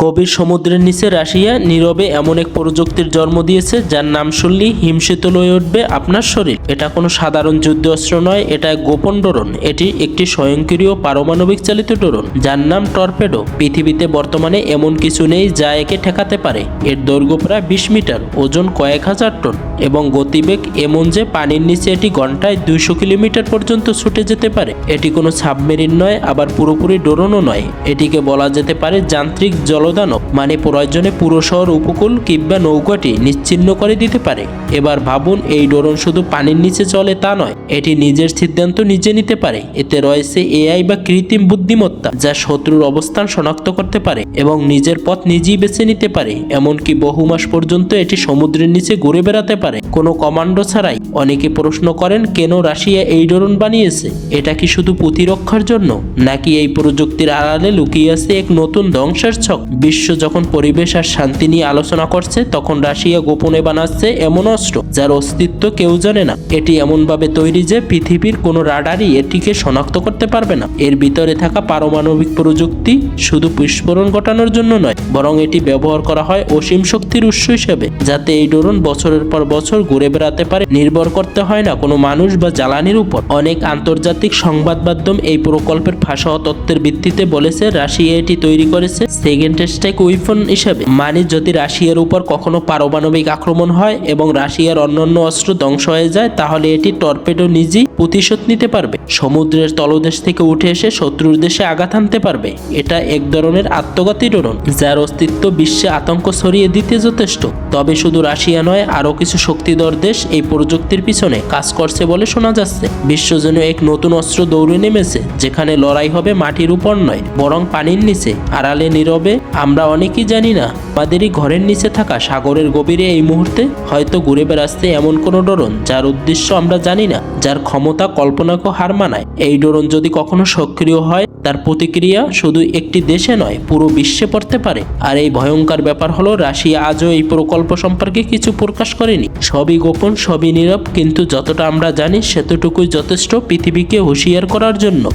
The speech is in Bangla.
গভীর সমুদ্রের নিচে রাশিয়া নীরবে এমন এক প্রযুক্তির জন্ম দিয়েছে, যার নাম শুনলেই হিমশীতল হয়ে উঠবে আপনার শরীর। এটা কোনো সাধারণ যুদ্ধ অস্ত্র নয়, এটা গোপন ড্রোন। এটি একটি স্বয়ংক্রিয় পারমাণবিক চালিত ড্রোন, যার নাম টর্পেডো। পৃথিবীতে বর্তমানে এমন কিছু নেই যা একে ঠেকাতে পারে। এর দৈর্ঘ্য প্রায় বিশ মিটার, ওজন কয়েক হাজার টন, এবং গতিবেগ এমন যে পানির নিচে এটি ঘন্টায় দুইশো কিলোমিটার পর্যন্ত ছুটে যেতে পারে। এটি কোনো সাবমেরিন নয়, আবার পুরোপুরি ড্রোনও নয়। এটিকে বলা যেতে পারে যান্ত্রিক জলদানব মানে প্রয়োজনে পুরো শহর উপকূল কিংবা নৌকাটি নিশ্চিহ্ন করে দিতে পারে। এবার ভাবুন, এই ড্রোন শুধু পানির নিচে চলে তা নয়, এটি নিজের সিদ্ধান্ত নিজে নিতে পারে। এতে রয়েছে এআই বা কৃত্রিম বুদ্ধিমত্তা, যা শত্রুর অবস্থান শনাক্ত করতে পারে এবং নিজের পথ নিজেই বেছে নিতে পারে। এমনকি বহু মাস পর্যন্ত এটি সমুদ্রের নিচে ঘুরে বেড়াতে পারে। কোনো কমান্ডো ছাড়াই অনেকে প্রশ্ন করেন, কেন রাশিয়া এই ড্রোন বানিয়েছে? এটা কি শুধু প্রতিরক্ষার জন্য? নাকি এই প্রযুক্তির আড়ালে লুকিয়ে আছে এক নতুন ধ্বংসের ছক? বিশ্ব যখন পরিবেশ আর শান্তি নিয়ে আলোচনা করছে, তখন রাশিয়া গোপনে বানাচ্ছে এমন অস্ত্র যার অস্তিত্ব কেউ জানে না। এটি এমনভাবে তৈরি যে পৃথিবীর কোনো রাডারই এটিকে শনাক্ত করতে পারবে না। এর ভিতরে থাকা পারমাণবিক প্রযুক্তি শুধু বিস্ফোরণ ঘটানোর জন্য নয়, বরং এটি ব্যবহার করা হয় অসীম শক্তির উৎস হিসেবে, যাতে এই ড্রোন বছরের পর বছর ঘুরে বেড়াতে পারে। নির্ভর করতে হয় না কোনো মানুষ বা জ্বালানির উপর। অনেক আন্তর্জাতিক সংবাদ মাধ্যম এই প্রকল্পের ফাঁসা তত্ত্বের ভিত্তিতে বলেছে, রাশিয়া এটি তৈরি করেছে সেকেন্ড স্ট্রাইক উইফন হিসেবে। মানে যদি রাশিয়ার উপর কখনো পারমাণবিক আক্রমণ হয় এবং রাশিয়ার অন্যান্য অস্ত্র ধ্বংস হয়ে যায়, তাহলে এটি টর্পেডো নিজেই প্রতিশোধ নিতে পারবে। সমুদ্রের তলদেশ থেকে উঠে এসে শত্রুর দেশে আঘাত আনতে পারবে। এটা এক ধরনের আত্মঘাতী ড্রোন, যার অস্তিত্ব বিশ্বে আতঙ্ক ছড়িয়ে দিতে যথেষ্ট। তবে শুধু রাশিয়া নয়, আরও কিছু শক্তিধর দেশ এই প্রযুক্তির পিছনে কাজ করছে বলে শোনা যাচ্ছে। বিশ্ব যেন এক নতুন অস্ত্র দৌড়ে নেমেছে, যেখানে লড়াই হবে মাটির উপর নয়, বরং পানির নিচে। আড়ালে নীরবে, আমরা অনেকেই জানি না, আমাদেরই ঘরের নিচে থাকা সাগরের গভীরে এই মুহূর্তে হয়তো ঘুরে বেড়াচ্ছে এমন কোনো ডরন, যার উদ্দেশ্য আমরা জানি না, যার ক্ষমতা কল্পনাকেও হার মানায়। এই ড্রোন যদি কখনো সক্রিয় হয়, তার প্রতিক্রিয়া শুধু একটি দেশে নয়, পুরো বিশ্বে পড়তে পারে। আর এই ভয়ঙ্কর ব্যাপার হলো, রাশিয়া আজও এই প্রকল্প সম্পর্কে কিছু প্রকাশ করেনি। সবই গোপন, সবই নীরব, কিন্তু যতটা আমরা জানি, সেতটুকুই যথেষ্ট পৃথিবীকে হুঁশিয়ার করার জন্য।